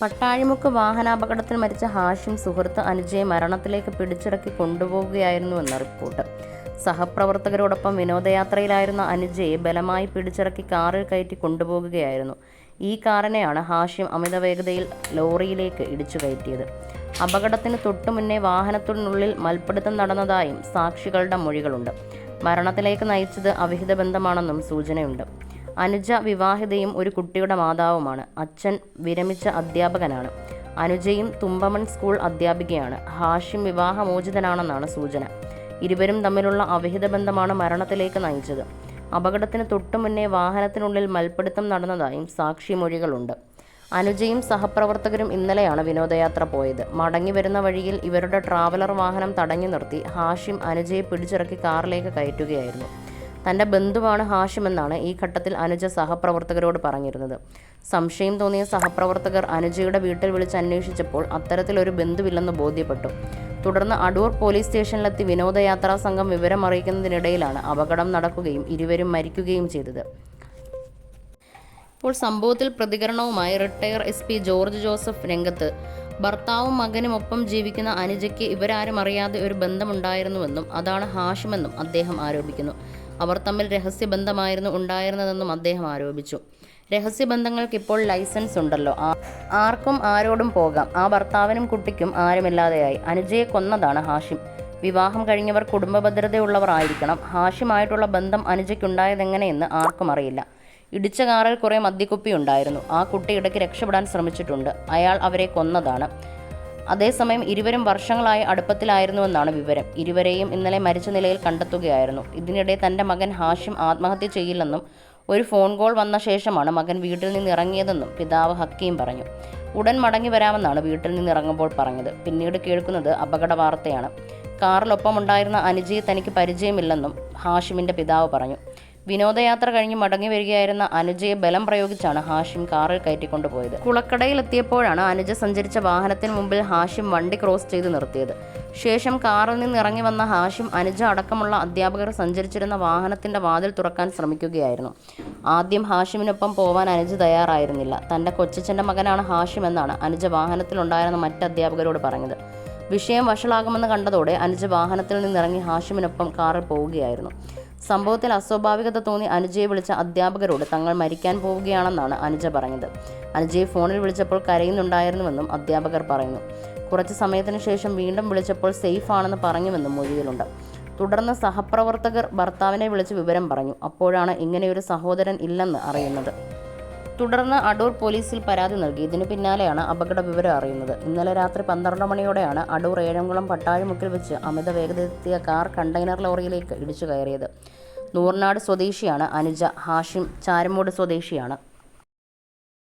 പട്ടാഴിമുക്ക് വാഹനാപകടത്തിൽ മരിച്ച ഹാഷിം സുഹൃത്ത് അനുജയെ മരണത്തിലേക്ക് പിടിച്ചിറക്കി കൊണ്ടുപോവുകയായിരുന്നുവെന്ന റിപ്പോർട്ട്. സഹപ്രവർത്തകരോടൊപ്പം വിനോദയാത്രയിലായിരുന്ന അനുജയെ ബലമായി പിടിച്ചിറക്കി കാറിൽ കയറ്റി കൊണ്ടുപോകുകയായിരുന്നു ഈ കാറിനെയാണ് ഹാഷിം അമിത വേഗതയിൽ ലോറിയിലേക്ക് ഇടിച്ചു കയറ്റിയത്. അപകടത്തിന് തൊട്ടു മുന്നേ വാഹനത്തിനുള്ളിൽ മൽപ്പിടുത്തം നടന്നതായും സാക്ഷികളുടെ മൊഴികളുണ്ട്. മരണത്തിലേക്ക് നയിച്ചത് അവിഹിത ബന്ധമാണെന്നും സൂചനയുണ്ട്. അനുജ വിവാഹിതയും ഒരു കുട്ടിയുടെ മാതാവുമാണ്. അച്ഛൻ വിരമിച്ച അധ്യാപകനാണ്. അനുജയും തുമ്പമൺ സ്കൂൾ അധ്യാപികയാണ്. ഹാഷിം വിവാഹമോചിതനാണെന്നാണ് സൂചന. ഇരുവരും തമ്മിലുള്ള അവിഹിത ബന്ധമാണ് മരണത്തിലേക്ക് നയിച്ചത്. അപകടത്തിന് തൊട്ടു മുന്നേ വാഹനത്തിനുള്ളിൽ മൽപ്പിടുത്തം നടന്നതായും സാക്ഷിമൊഴികളുണ്ട്. അനുജയും സഹപ്രവർത്തകരും ഇന്നലെയാണ് വിനോദയാത്ര പോയത്. മടങ്ങി വരുന്ന വഴിയിൽ ഇവരുടെ ട്രാവലർ വാഹനം തടഞ്ഞു നിർത്തി. ഹാഷിം അനുജയെ പിടിച്ചിറക്കി കാറിലേക്ക് കയറ്റുകയായിരുന്നു. തന്റെ ബന്ധുവാണ് ഹാഷിമെന്നാണ് ഈ ഘട്ടത്തിൽ അനുജ സഹപ്രവർത്തകരോട് പറഞ്ഞിരുന്നത്. സംശയം തോന്നിയ സഹപ്രവർത്തകർ അനുജയുടെ വീട്ടിൽ വിളിച്ച് അന്വേഷിച്ചപ്പോൾ അത്തരത്തിലൊരു ബന്ധുവില്ലെന്ന് ബോധ്യപ്പെട്ടു. തുടർന്ന് അടൂർ പോലീസ് സ്റ്റേഷനിലെത്തി വിനോദയാത്രാ സംഘം വിവരം അറിയിക്കുന്നതിനിടയിലാണ് അപകടം നടക്കുകയും ഇരുവരും മരിക്കുകയും ചെയ്തത്. ഇപ്പോൾ സംഭവത്തിൽ പ്രതികരണവുമായി retire S P George Joseph രംഗത്ത്. ഭർത്താവും മകനും ഒപ്പം ജീവിക്കുന്ന അനുജയ്ക്ക് ഇവരാരും അറിയാതെ ഒരു ബന്ധമുണ്ടായിരുന്നുവെന്നും അതാണ് ഹാഷിമെന്നും അദ്ദേഹം ആരോപിക്കുന്നു. അവർ തമ്മിൽ രഹസ്യബന്ധമായിരുന്നു ഉണ്ടായിരുന്നതെന്നും അദ്ദേഹം ആരോപിച്ചു. രഹസ്യബന്ധങ്ങൾക്ക് ഇപ്പോൾ ലൈസൻസ് ഉണ്ടല്ലോ. ആർക്കും ആരോടും പോകാം. ആ ഭർത്താവിനും കുട്ടിക്കും ആരുമില്ലാതെയായി. അനുജയെ കൊന്നതാണ് ഹാഷിം. വിവാഹം കഴിഞ്ഞവർ കുടുംബ ഭദ്രതയുള്ളവർ ആയിരിക്കണം. ഹാഷിമായിട്ടുള്ള ബന്ധം അനുജയ്ക്കുണ്ടായതെങ്ങനെയെന്ന് ആർക്കും അറിയില്ല. ഇടിച്ച കാറിൽ കുറേ മദ്യക്കുപ്പി ഉണ്ടായിരുന്നു ആ കുട്ടി ഇടയ്ക്ക് രക്ഷപ്പെടാൻ ശ്രമിച്ചിട്ടുണ്ട്. അയാൾ അവരെ കൊന്നതാണ്. അതേസമയം ഇരുവരും വർഷങ്ങളായി അടുപ്പത്തിലായിരുന്നുവെന്നാണ് വിവരം. ഇരുവരെയും ഇന്നലെ മരിച്ച നിലയിൽ കണ്ടെത്തുകയായിരുന്നു. ഇതിനിടെ തന്റെ മകൻ ഹാഷിം ആത്മഹത്യ ചെയ്യില്ലെന്നും ഒരു ഫോൺ കോൾ വന്ന ശേഷമാണ് മകൻ വീട്ടിൽ നിന്ന് ഇറങ്ങിയതെന്നും പിതാവ് ഹക്കീം പറഞ്ഞു. ഉടൻ മടങ്ങി വരാമെന്നാണ് വീട്ടിൽ നിന്ന് ഇറങ്ങുമ്പോൾ പറഞ്ഞത്. പിന്നീട് കേൾക്കുന്നത് അപകട വാർത്തയാണ് കാറിലൊപ്പമുണ്ടായിരുന്ന അനുജയെ തനിക്ക് പരിചയമില്ലെന്നും ഹാഷിമിന്റെ പിതാവ് പറഞ്ഞു. വിനോദയാത്ര കഴിഞ്ഞ് മടങ്ങി വരികയായിരുന്ന അനുജയെ ബലം പ്രയോഗിച്ചാണ് ഹാഷിം കാറിൽ കയറ്റിക്കൊണ്ടുപോയത്. കുളക്കടയിലെത്തിയപ്പോഴാണ് അനുജ സഞ്ചരിച്ച വാഹനത്തിന് മുമ്പിൽ ഹാഷിം വണ്ടി ക്രോസ് ചെയ്ത് നിർത്തിയത്. ശേഷം കാറിൽ നിന്ന് ഇറങ്ങി വന്ന ഹാഷിം അനുജ അടക്കമുള്ള അധ്യാപകർ സഞ്ചരിച്ചിരുന്ന വാഹനത്തിന്റെ വാതിൽ തുറക്കാൻ ശ്രമിക്കുകയായിരുന്നു. ആദ്യം ഹാഷിമിനൊപ്പം പോവാൻ അനുജ തയ്യാറായിരുന്നില്ല. തന്റെ കൊച്ചച്ഛന്റെ മകനാണ് ഹാഷിം എന്നാണ് അനുജ വാഹനത്തിലുണ്ടായിരുന്ന മറ്റ് അധ്യാപകരോട് പറഞ്ഞത്. വിഷയം വഷളാകുമെന്ന് കണ്ടതോടെ അനുജ വാഹനത്തിൽ നിന്നിറങ്ങി ഹാഷിമിനൊപ്പം കാറിൽ പോവുകയായിരുന്നു. സംഭവത്തിൽ അസ്വാഭാവികത തോന്നി അനുജയെ വിളിച്ച അധ്യാപകരോട് തങ്ങൾ മരിക്കാൻ പോവുകയാണെന്നാണ് അനുജ പറഞ്ഞത്. അനുജയെ ഫോണിൽ വിളിച്ചപ്പോൾ കരയുന്നുണ്ടായിരുന്നുവെന്നും അധ്യാപകർ പറയുന്നു. കുറച്ച് സമയത്തിന് ശേഷം വീണ്ടും വിളിച്ചപ്പോൾ സേഫ് ആണെന്ന് പറഞ്ഞുവെന്നും മൊഴിയിലുണ്ട്. തുടർന്ന് സഹപ്രവർത്തകർ ഭർത്താവിനെ വിളിച്ച് വിവരം പറഞ്ഞു. അപ്പോഴാണ് ഇങ്ങനെയൊരു സഹോദരൻ ഇല്ലെന്ന് അറിയുന്നത്. തുടർന്ന് അടൂർ പോലീസിൽ പരാതി നൽകി. ഇതിന് പിന്നാലെയാണ് അപകട വിവരം അറിയുന്നത്. ഇന്നലെ രാത്രി പന്ത്രണ്ട് മണിയോടെയാണ് അടൂർ ഏഴംകുളം പട്ടാഴിമുക്കിൽ വെച്ച് അമിത വേഗതയെത്തിയ കാർ കണ്ടെയ്നർ ലോറിയിലേക്ക് ഇടിച്ചു കയറിയത്. നൂർനാട് സ്വദേശിയാണ് അനുജ. ഹാഷിം ചാരമൂട് സ്വദേശിയാണ്.